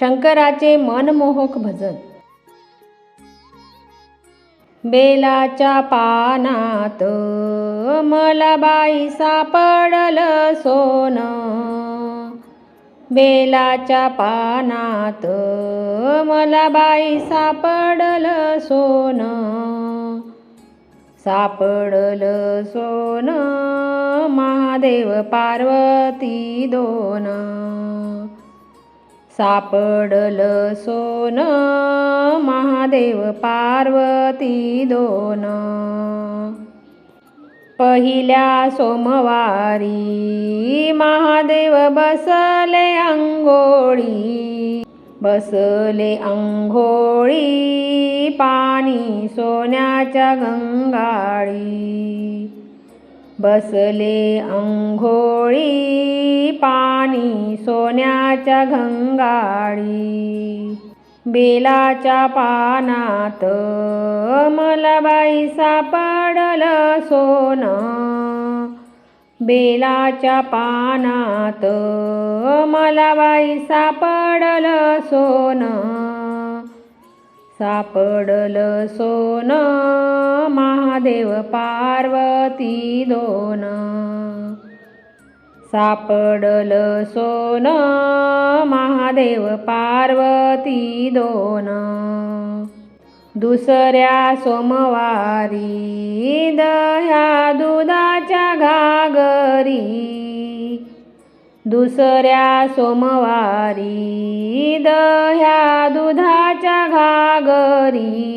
शंकराचे मनमोहक भजन. बेलाच्या पानात मला बाई सापडल सोन. बेलाच्या पानात मला बाई सापडल सोन. सापडल सोन महादेव पार्वती दोन. सापडल सोन महादेव पार्वती दोन. पहिल्या सोमवारी महादेव बसले अंघोळी बसले अंघोळी पाणी सोन्याच्या गंगाळी. बसले अंघोळी पाणी सोन्याच्या गंगाळी बेलाच्या पानात मला बाई सापडल सोन. बेलाच्या पानात मला बाई सापडल सोन. सापडल सोन महादेव पार्वती दोन. सापडल सोन महादेव पार्वती दोन. दुसऱ्या सोमवारी दह्या दुधाच्या घागरी. दुसऱ्या सोमवारी दह्या दुधाच्या घागरी.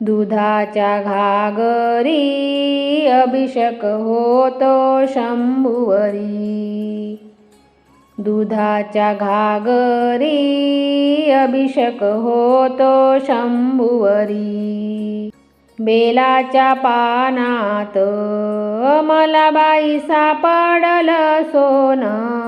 दुधाच्या घागरी अभिषेक होतो शंभुवरी. दुधाच्या घागरी अभिषेक होतो शंभुवरी. बेलाच्या पानात मला बाई सापडलं सोनं.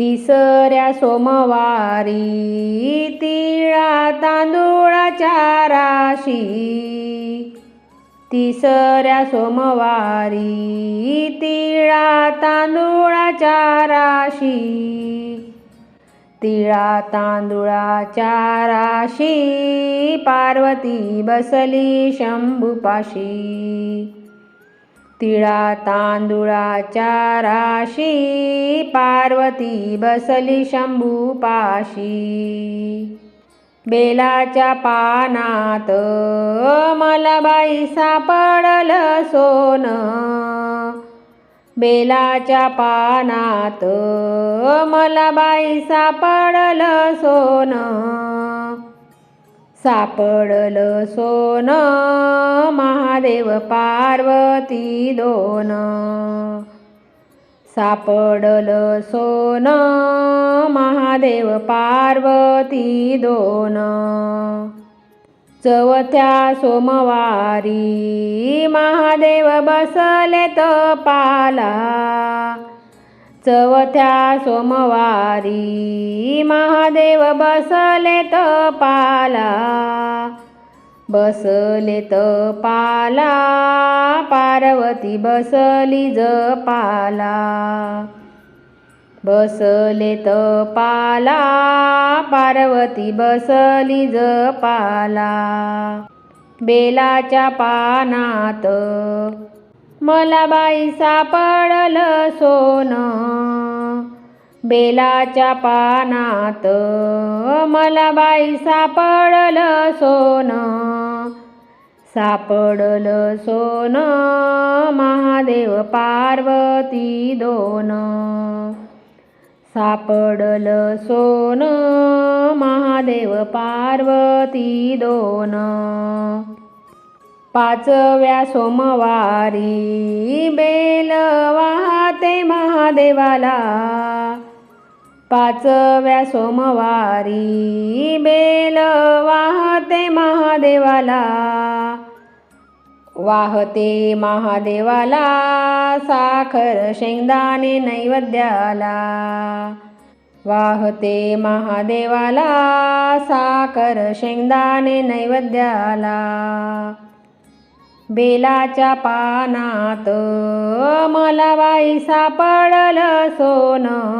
तिसऱ्या सोमवारी तिळा तांदूळाच्या राशी. तिसऱ्या सोमवारी तिळा तांदूळाच्या राशी. तिळा तांदूळाच्या राशी पार्वती बसली शंभूपाशी. तिळा तांदुळा राशी पार्वती बसली शंभूपाशी बेलाच्या पानात मला बाई सापडल सोन. बेलाच्या पानात मला बाई सापडल सोन. सापडल सोन महादेव पार्वती दोन. सापडल सोन महादेव पार्वती दोन. चवथ्या सोमवारी महादेव बसले तपाला चवथ्या सोमवारी महादेव बसले तपाला बसले पाला पार्वती बसली जपाला बसले पाला पार्वती बसली जपाला बेलाच्या पानात मला बाई सापडलं सोनं. बेलाच्या पानात मला बाई सापडलं सोन. सापडलं सोन महादेव पार्वती दोन. सापडलं सोन महादेव पार्वती दोन. पाचव्या सोमवारी बेल वाहते महादेवाला. पाचव्या सोमवारी बेल वाहते महादेवाला. वाहते महादेवाला साखर शेंगदाणे नैवेद्याला. वाहते महादेवाला साखर शेंगदाणे नैवेद्याला. बेलाच्या पानात मला बाई सापडलं सोनं.